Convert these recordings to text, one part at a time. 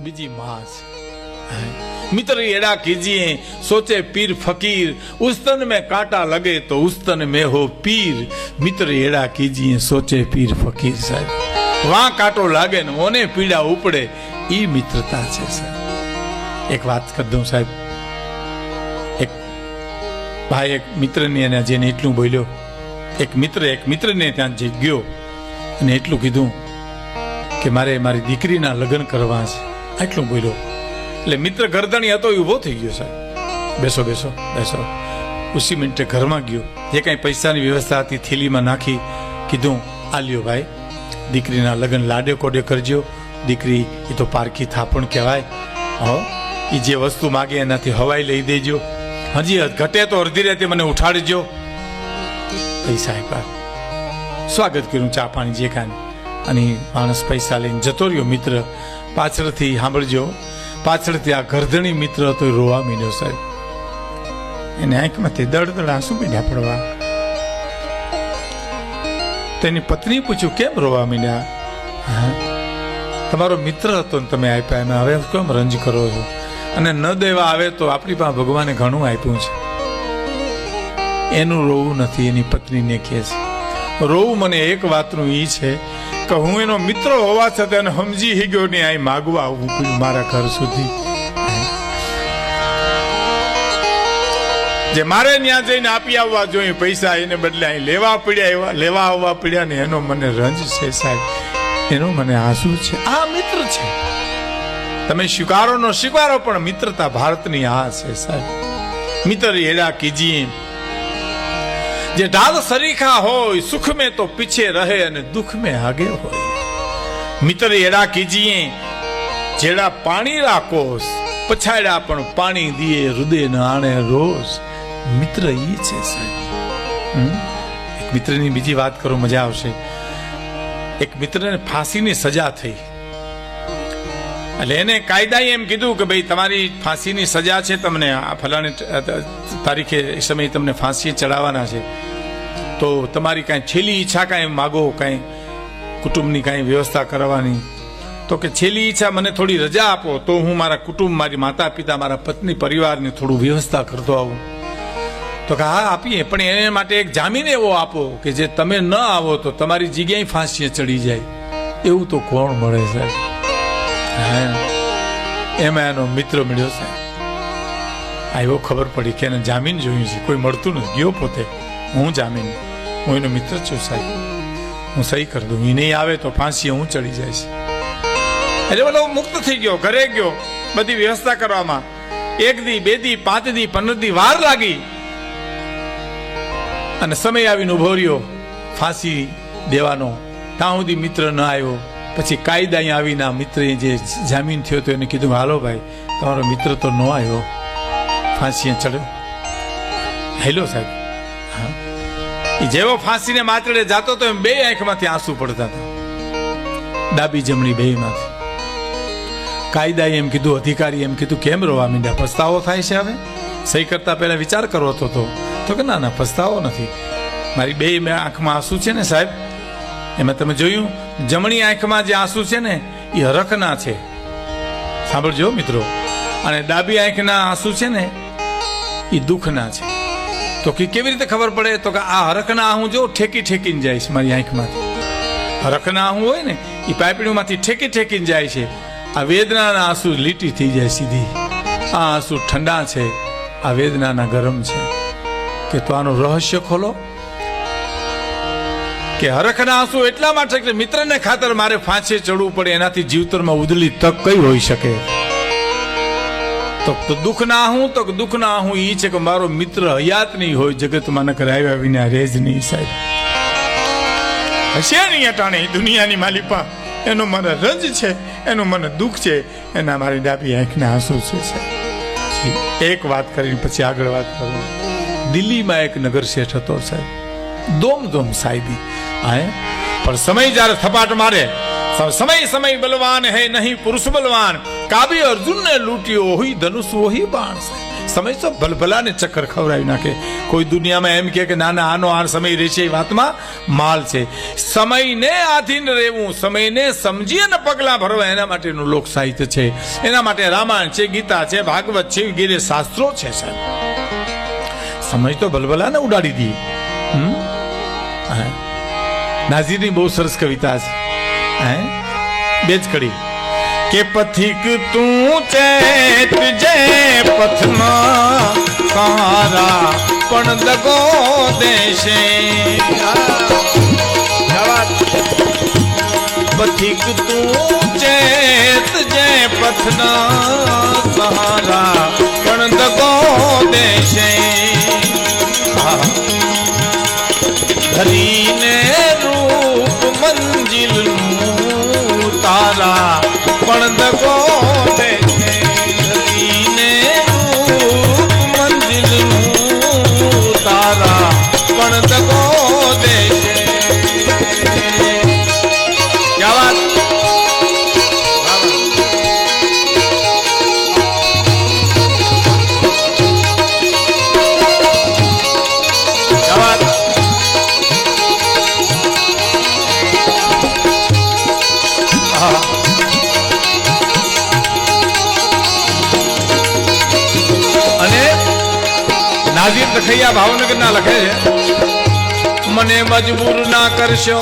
બીજી માં મિત્ર એડા કીજીએ, સોચે પીર ફકીર, ઉસ્તન મેં કાંટા લગે તો ઉસ્તન મેં હો પીર. મિત્ર એડા કીજીએ, સોચે પીર ફકીર સાહેબ. વાં કાંટો લાગે ને ઓને પીડા ઉપડે એ મિત્રતા છે સાહેબ. એક વાત કરી દઉં સાહેબ. એક ભાઈ, એક મિત્રને એને જેને એટલું બોલ્યો. એક મિત્ર, એક મિત્રને ત્યાં જઈ ગયો. અને એટલું કીધું કે મારે મારી દીકરીના લગ્ન કરવા છે. આટલું બોલ્યો. એટલે મિત્ર ગરદણી હતો એ ઊભો થઈ ગયો સાહેબ. બેસો બેસો બેસો. ઉસી મિનિટે ઘરમાં ગયો. જે કાંઈ પૈસાની વ્યવસ્થા હતી થેલીમાં નાખી કીધું, આ લ્યો ભાઈ, દીકરીના લગ્ન લાડે કોડે કરજો. દીકરી એ તો પારખી થાપણ કહેવાય. હો એ જે વસ્તુ માગે એનાથી હવાઈ લઈ દેજો. હજી ઘટે તો અડધી રાતે મને ઉઠાડજો. પૈસા આપ્યા સ્વાગત કર્યું ચા પાણી જે કાંઈ. અને માણસ પૈસા લઈને જતો રહ્યો મિત્ર. પાછળથી સાંભળજો. પાછળથી આ ગરધણી મિત્ર હતો એ રોવા મીન્યો સાહેબ. એને આંખમાંથી દળ દળ આંસુ મીડ્યા પડવા. તેની પત્ની પૂછ્યું, કેમ રોવા મીડ્યા? તમારો મિત્ર હતો ને તમે આપ્યા, એમાં હવે કેમ રંજ કરો છો? અને ન દેવા આવે તો આપણી પાસે ભગવાને ઘણું આપ્યું છે. એનું રોવું નથી, એની પત્નીને કહે છે. રોવું મને એક વાતનું એ છે કે હું એનો મિત્ર હોવા છતાં સમજી હી ગયો ને અહીં માગવા આવવું પડ્યું મારા ઘર સુધી. જે મારે ત્યાં જઈને આપી આવવા જોઈએ, પૈસા એને બદલે અહીં લેવા પડ્યા એવા, લેવા આવવા પડ્યા ને એનો મને રંજ છે સાહેબ. એનો મને આંસુ છે. આ મિત્ર છે. તમે સ્વીકારો નો સ્વીકારો પણ મિત્રતા ભારતની આ છે સાહેબ. મિત્ર એડા કીજીએ. જે ઢાલ સરીખા હોય સુખ में તો પીછે રહે અને દુઃખ में આગે હોય. મિત્ર એડા કીજીએ, જેડા પાણી રાખોસ પછાડ્યા પણ પાણી દીએ હૃદય ન આણે રોજ. મિત્ર ઈ છે સાહેબ? એક મિત્રની બીજી વાત કરું, મજા આવશે. એક મિત્રને ફાંસીની સજા થઈ. એટલે એને કાયદાએ એમ કીધું કે ભાઈ તમારી ફાંસીની સજા છે, તમને આ ફલાણી તારીખે એ સમયે તમને ફાંસી ચડાવવાના છે. તો તમારી કાંઈ છેલ્લી ઈચ્છા કાંઈ માગો, કાંઈ કુટુંબની કાંઈ વ્યવસ્થા કરવાની. તો કે છેલ્લી ઈચ્છા મને થોડી રજા આપો, તો હું મારા કુટુંબ, મારી માતા પિતા મારા પત્ની, પરિવારને થોડું વ્યવસ્થા કરતો આવું. તો કે હા, આપીએ, પણ એને માટે એક જામીન એવો આપો કે જે તમે ન આવો તો તમારી જગ્યાએ ફાંસીએ ચડી જાય. એવું તો કોણ મળે સાહેબ? એમાં એનો મિત્ર મળ્યો સાહેબ આવ્યો ખબર પડી કે એને જામીન જોયું છે. કોઈ મળતું નથી. ગયો પોતે. હું જામીન. હું એનો મિત્ર છું સાહેબ. હું સહી કરી દઉં. એ નહીં આવે તો ફાંસી હું ચડી જાય છે એટલે બોલો મુક્ત થઈ ગયો. ઘરે ગયો. બધી વ્યવસ્થા કરવામાં. એક દી, બે દી, પાંચ દી, પંદર દી વાર લાગી. અને સમય આવીને ઊભો રહ્યો. ફાંસી દેવાનો. ત્યાં સુધી મિત્ર ન આવ્યો. પછી કાયદા અહીંયા આવીને આ મિત્રએ જે જામીન થયો તો એને કીધું હાલો ભાઈ, તમારો મિત્ર તો ન આવ્યો. ફાંસીએ ચડ્યો. હેલો સાહેબ. હા. એ જેવો ફાંસીને માતડે જાતો તો એમ બે આંખમાંથી આંસુ પડતા હતા. ડાબી જમણી બેયમાંથી. કાયદાએ એમ કીધું અધિકારી એમ કીધું, કેમ રોવા મીંડ્યા? પસ્તાવો થાય છે હવે? સહી કરતા પહેલા વિચાર કરવો હતો તો. કે, ના ના, પસ્તાવો નથી. મારી બે આંખમાં આંસુ છે ને સાહેબ? એમાં તમે જોયું? જમણી આંખમાં જે આંસુ છે ને, એ હરખના છે. સાંભળજો મિત્રો. અને ડાબી આંખના આંસુ છે ને, એ દુઃખના છે. તો કે કેવી રીતે ખબર પડે? તો કે આ હરખના હું જો ઠેકી ઠેકીને જાય છે મારી આંખમાંથી. હરખના હું હોય ને, એ પાઇપડીમાંથી ઠેકી ઠેકીને જાય છે. આ વેદનાના આંસુ લીટી થઈ જાય સીધી. આ આંસુ ઠંડા છે. આ વેદનાના ગરમ છે. કે તો આનું રહસ્ય ખોલો. કે હરખના આંસુ એટલા માટે કે મિત્રને ખાતર મારે ફાંસે ચડવું પડે, એનાથી જીવતરમાં ઉદલી તક કઈ હોઈ શકે? તો તો દુઃખના હું, તો દુઃખના હું, ઈ છે કે મારો મિત્ર હયાત નહીં હોય, જગતમાં નકર આવ્યા વિના રેજ નહીં સાહેબ. હશે નહીં અટાણે દુનિયાની માલિપા. એનો મને રજ છે, એનું મને દુઃખ છે, એના મારી ડાબી આંખના આંસુ છે સાહેબ. એક વાત કરીને પછી આગળ વાત કરું. દિલ્હીમાં એક નગર શેઠ હતો સાહેબ. દોમ દોમ સાહેબી હા પણ સમય જ્યારે થપાટ મારે સમય સમય બલવાન હે નહીં પુરુષ બલવાન. કાબી અર્જુનને લૂંટ્યો હોય ધનુષ વહી બાણ સમય તો ભલભલાને ચક્કર ખવડાવી નાખે. કોઈ દુનિયામાં એમ કે ના ના આનો આ સમય રહેશે એ વાતમાં માલ છે. સમયને આધીન રહેવું, સમયને સમજી અને પગલાં ભરવા એના માટેનું લોક સાહિત્ય છે. એના માટે રામાયણ છે, ગીતા છે, ભાગવત છે, વગેરે શાસ્ત્રો છે સાહેબ. સમય તો ભલભલાને ઉડાડી દી. હમ? નાઝીરની બહુ સરસ કવિતા છે. હે? બે જ કડી. કે પથિક તું છે તુજે પથમાં તારા પણ દગો દેશે. પથિક તું છે તુજે પથના સહારા પણ દગો દેશે. Hari નાઝીર લખૈયા ભાવનગર ના લખે છે, મને મજબૂર ના કરશો,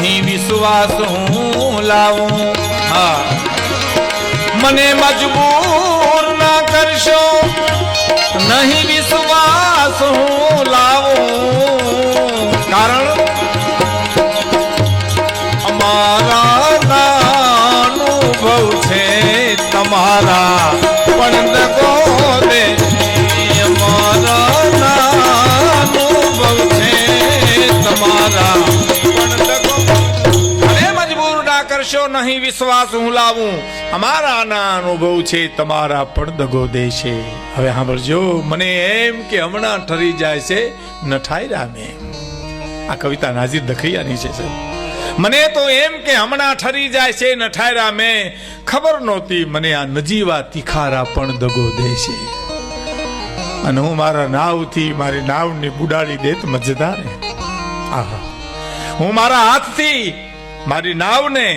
નહીં વિશ્વાસ હું લાવું. હા. મને મજબૂર ના કરશો, નહીં વિશ્વાસ હું લાવું. કારણ કરશો નહીં વિશ્વાસ, હું લાવું. અમારા ના અનુભવ છે, તમારા પણ દગો દે છે હવે સાંભળજો, મને એમ કે હમણાં ઠરી જાય છે, નઠાઈ રામે. આ કવિતા નાજીર દખૈયાની છે, સાહેબ. મને તો એમ કે હમણાં ઠરી જાય છે નઠાયરા મેં ખબર નહોતી, મને આ નજીવા તિખારા પણ દગો દે છે અને હું મારા નાવથી, મારી નાવને બુડાડી દેત મજેદારે. આહા. હું મારા હાથથી, મારી નાવને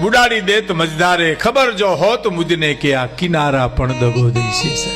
બુડાડી દેત મજદારે ખબર જો હોત મુજને કે આ કિનારા પણ દગો દેશે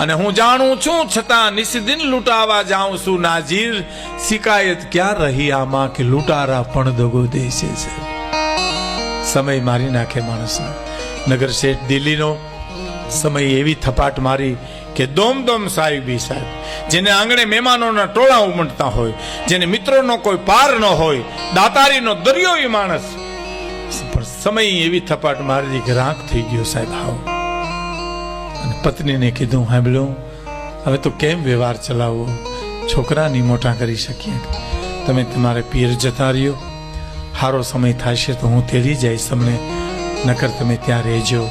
અને હું જાણું છું, છતાં નિસ્દિન લૂંટાવા જાઉં છું નાજીર શિકાયત ક્યાં રહી આમાં કે લૂંટારા પણ દગો દેશે છે સમય મારી નાખે માણસને. નગર શેઠ દિલ્હીનો સમય એવી થપાટ મારી કે દોમદોમ દોમ સાહેબી સાહેબ, જેને આંગણે મહેમાનોના ટોળા ઉમટતા હોય, જેને મિત્રોનો કોઈ પાર ન હોય, દાતારીનો દરિયો એ માણસ. પણ સમય એવી થપાટ મારી કે રાખ થઈ ગયો સાહેબ, હાવ. અને પત્નીને કીધું સાંભળ્યું હવે તો કેમ વ્યવહાર ચલાવવો છોકરાની મોટા કરી શકીએ. તમે તમારે પિયર જતા રહ્યો. સારો સમય થશે તો હું તેડી જઈશ તમને. નકર તમે ત્યાં રહેજો.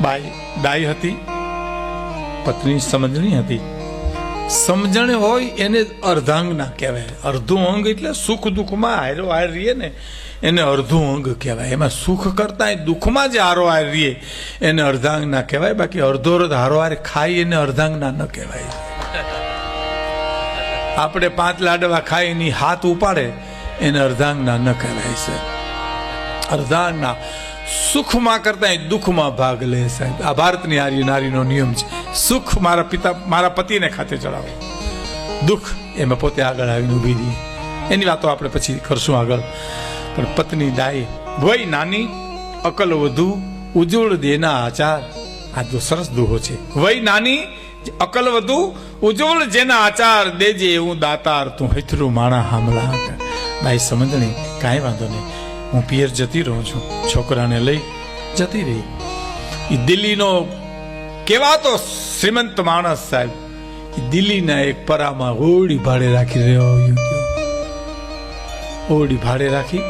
બાઈ દાઈ હતી. પત્ની સમજણી હતી. સમજણ હોય એને અર્ધાંગના કહેવાય. અર્ધું અંગ એટલે સુખ દુઃખમાં હારો હાર રહીએ ને, એને અર્ધું અંગ કહેવાય. એમાં સુખ કરતા દુઃખમાં જે હારો હાર રહીએ. એને અર્ધાંગના કહેવાય, બાકી અર્ધો અર્ધ હારો હાર ખાઈ એને અર્ધાંગના ન કહેવાય. આપણે પાંચ લાડવા ખાઈ એની હાથ ઉપાડે, એને અર્ધાંગના ન કહેવાય છે અર્ધાંગના સુખમાં કરતા દુઃખમાં ભાગ લે સાહેબ. આ ભારતની આર્ય નારીનો નિયમ છે. સુખ મારા પિતા, મારા પતિને ખાતે ચડાવો. દુઃખ એમાં પોતે આગળ આવીને ઊભી રહી. એની વાતો આપણે પછી કરશું આગળ. પણ પત્ની દાય વય નાની, અકલ વધુ, ઉજ્જવળ દેના આચાર, આ તો સરસ દુહો છે. વય નાની, અકલ વધુ, ઉજ્જવળ જેના આચાર દેજે એવું દાતાર, તું હૈથરું માણા હામલા ભાઈ સમજણી, કાંઈ વાંધો નહીં. હું પિયર જતી રહું છું. છોકરાને લઈ જતી રહી. એ દિલ્હીનો કેવાતો શ્રીમંત માણસ સાહેબ દિલ્હીના એક પરામાં હોડી ભાડે રાખી રહ્યો ઓરડી ભાડે રાખી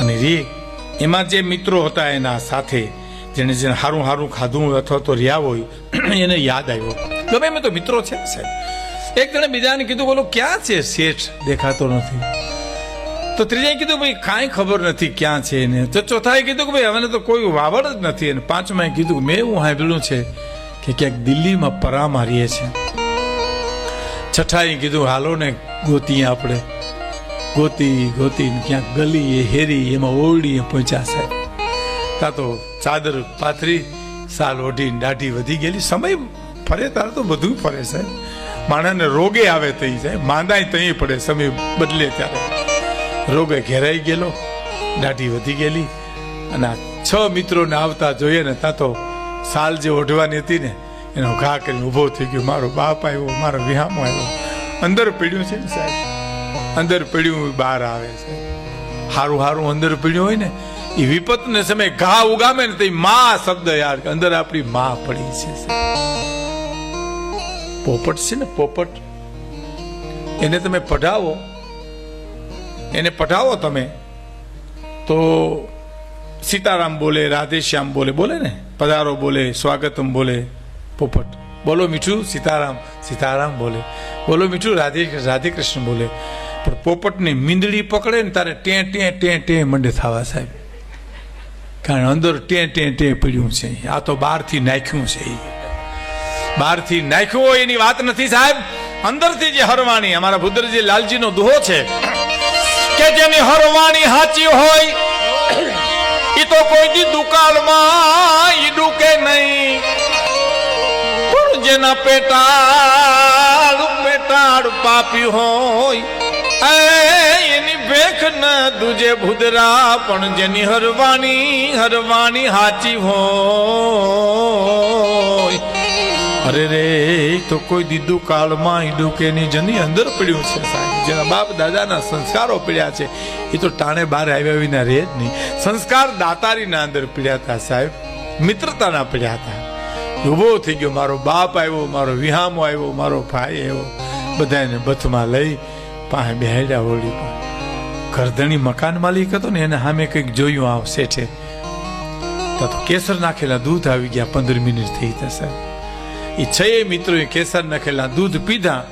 અને રે, એમાં જે મિત્રો હતા એના સાથે જેને જેને હારું હારું ખાધું હોય અથવા તો રહ્યા હોય, એને યાદ આવ્યો. ગમે એમ તો મિત્રો છે સાહેબ. એક જણે બીજાને કીધું, બોલો, ક્યાં છે શેઠ? દેખાતો નથી. તો ત્રીજાએ કીધું, ભાઈ, કાંઈ ખબર નથી ક્યાં છે એને. તો ચોથાએ કીધું કે, ભાઈ, હવે તો કોઈ વાવડ જ નથી. અને પાંચમાએ કીધું, મેં હું સાંભળ્યું છે કે ક્યાંક દિલ્હીમાં પરા મારીએ છે છઠ્ઠાએ કીધું, હાલો ને ગોતી આપણે. ગોતી ગોતી ક્યાંક ગલી એ હેરી એમાં ઓરડીએ પહોંચ્યા સાહેબ તા તો ચાદર પાથરી, સાલ ઓઢીને દાઢી વધી ગયેલી. સમય ફરે તારે તો બધું ફરે છે. માણસને રોગે આવે તઈ જાય માંદાય તઈ પડે, સમય બદલે ત્યારે. રોગે ઘેરાઈ ગયેલો, દાઢી વધી ગયેલી. અને છ મિત્રોને આવતા જોઈએ ને, ત્યાં તો સાલ જે ઓઢવાની હતી ને, એનો ઘા કરીને ઊભો થઈ ગયો. મારો બાપ આવ્યો, મારો વિહામો આવ્યો. અંદર પીડ્યું છે ને સાહેબ? અંદર પીડ્યું, બહાર આવે છે. હારું હારું અંદર પીડ્યું હોય ને, એ વિપતને સમય ઘા ઉગામે ને તે માં શબ્દ કે અંદર આપણી માં પડી છે પોપટ છે ને, પોપટ. એને તમે પઢાવો. એને પઢાવો તમે. તો સીતારામ બોલે, રાધેશ્યામ બોલે બોલે ને? પધારો બોલે, સ્વાગતમ બોલે, પોપટ. બોલો મીઠું, સીતારામ સીતારામ બોલે. બોલો મીઠું, રાધે રાધે કૃષ્ણ બોલે. પણ પોપટની મીંદડી પકડે ને તારે ટે ટે ટે ટે મંડે થવા સાહેબ. કારણ અંદર ટે ટે ટે પડ્યું છે. આ તો બહારથી નાખ્યું છે. બહારથી નાખ્યું હોય એની વાત નથી સાહેબ. અંદરથી જે હરવાણી, અમારા ભુદ્રજી લાલજીનો દુહો છે, કે જેની હરવાણી સાચી હોય તો કોઈ દી દુકાળમાં ડૂકે નહીં. પણ જેના પેટાળ પેટાળ પાપી હોય એની ભેખ ન દુજે ભુદરા, પણ જેની હરવાણી હરવાણી હાચી હોય. અરે રે, તો કોઈ દીધું કાળમાં ઈડું કે ની જની અંદર પડ્યું છે સાહેબ. જેના બાપ દાદાના સંસ્કારો પડ્યા છે. એ તો ટાણે બહાર આવ્યા વિના રહે જ નહીં. સંસ્કાર દાતારીના અંદર પડ્યા હતા સાહેબ. મિત્રતાના પડ્યા હતા. ઊભો થઈ ગયો મારો બાપ આવ્યો, મારો વિહામો આવ્યો, મારો ભાઈ આવ્યો. બધાને બથમાં લઈ પાસે બેહાડ્યા હોળી પાસે ઘરધણી મકાન માલિક હતો ને, એને સામે કંઈક જોયું આવશે છે તો કેસર નાખેલા દૂધ આવી ગયા, પંદર મિનિટ થઈ થશે એ છ મિત્રોએ કેસર નાખેલા દૂધ પીધા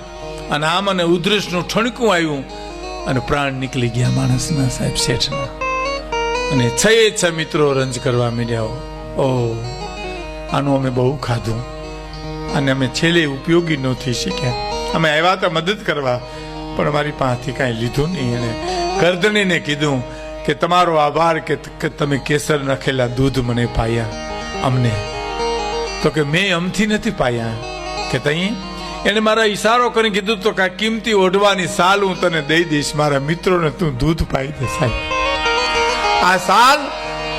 અને આમ અને ઉધરસનું ઠણકું આવ્યું અને પ્રાણ નીકળી ગયા માણસના સાહેબ શેઠના. અને છ છ મિત્રો રંજ કરવા માંડ્યા ઓ આનું અમે બહુ ખાધું અને અમે છેલ્લે ઉપયોગી નથી શીખ્યા. અમે આવ્યા હતા મદદ કરવા, પણ અમારી પાસેથી કાંઈ લીધું નહીં અને કરદણીને કીધું કે તમારો આભાર કે તમે કેસર નાખેલા દૂધ મને પાયા અમને. તો કે મેં અમથી નથી પાયા. કે તઈ? એને મારા ઈશારો કરીને કીધું તો કે કિંમતી ઓઢવાની સાલ હું તને દઈ દઈશ. મારા મિત્રોને તું દૂધ પાઈ દે સાહેબ. આ સાલ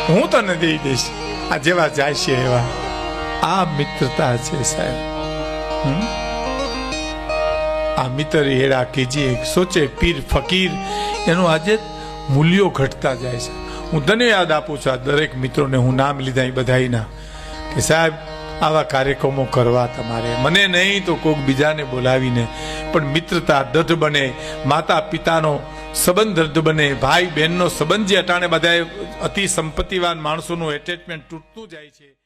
હું તને દઈ દઈશ. આ જેવા જાય છે એવા. આ મિત્રતા છે સાહેબ. આ મિત્ર હેડા કીજીએ સોચે પીર ફકીર. એનું આજે મૂલ્યો ઘટતા જાય છે. હું ધન્યવાદ આપું છું આ દરેક મિત્રોને હું નામ લીધા એ બધાના કે સાહેબ આવા કાર્યક્રમો કરવા તમારે. મને નહીં તો કોઈક બીજાને બોલાવીને પણ મિત્રતા દઢ બને, માતા પિતાનો સંબંધ દઢ બને, ભાઈ બહેનનો સંબંધ જે અટાણે બધાએ અતિ સંપત્તિવાન માણસોનું એટેચમેન્ટ તૂટતું જાય છે.